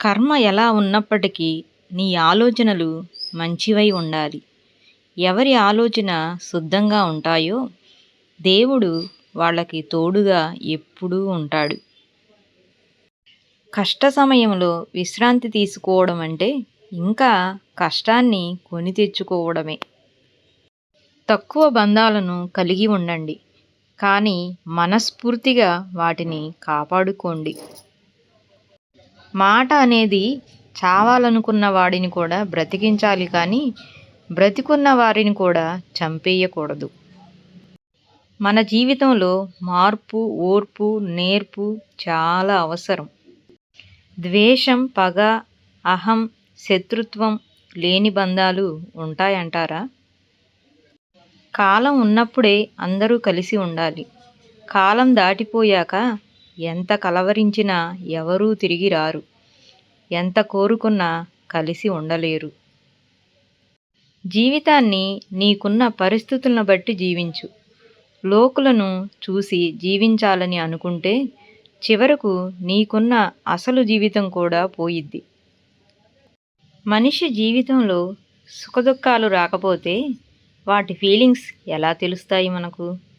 కర్మ ఎలా ఉన్నప్పటికీ నీ ఆలోచనలు మంచివై ఉండాలి. ఎవరి ఆలోచన శుద్ధంగా ఉంటాయో దేవుడు వాళ్ళకి తోడుగా ఎప్పుడూ ఉంటాడు. కష్ట సమయంలో విశ్రాంతి తీసుకోవడం అంటే ఇంకా కష్టాన్ని కొని తెచ్చుకోవడమే. తక్కువ బంధాలను కలిగి ఉండండి. కానీ మనస్ఫూర్తిగా వాటిని కాపాడుకోండి. మాట అనేది చావాలనుకున్న వాడిని కూడా బ్రతికించాలి కానీ బ్రతికున్న వారిని కూడా చంపేయకూడదు. మన జీవితంలో మార్పు ఓర్పు నేర్పు చాలా అవసరం. ద్వేషం పగ అహం శత్రుత్వం లేని బంధాలు ఉంటాయంటారా? కాలం ఉన్నప్పుడే అందరూ కలిసి ఉండాలి. కాలం దాటిపోయాక ఎంత కలవరించినా ఎవరూ తిరిగి రారు. ఎంత కోరుకున్నా కలిసి ఉండలేరు. జీవితాన్ని నీకున్న పరిస్థితులను బట్టి జీవించు. లోకులను చూసి జీవించాలని అనుకుంటే చివరకు నీకున్న అసలు జీవితం కూడా పోయిద్ది. మనిషి జీవితంలో సుఖదుఖాలు రాకపోతే వాటి ఫీలింగ్స్ ఎలా తెలుస్తాయి మనకు?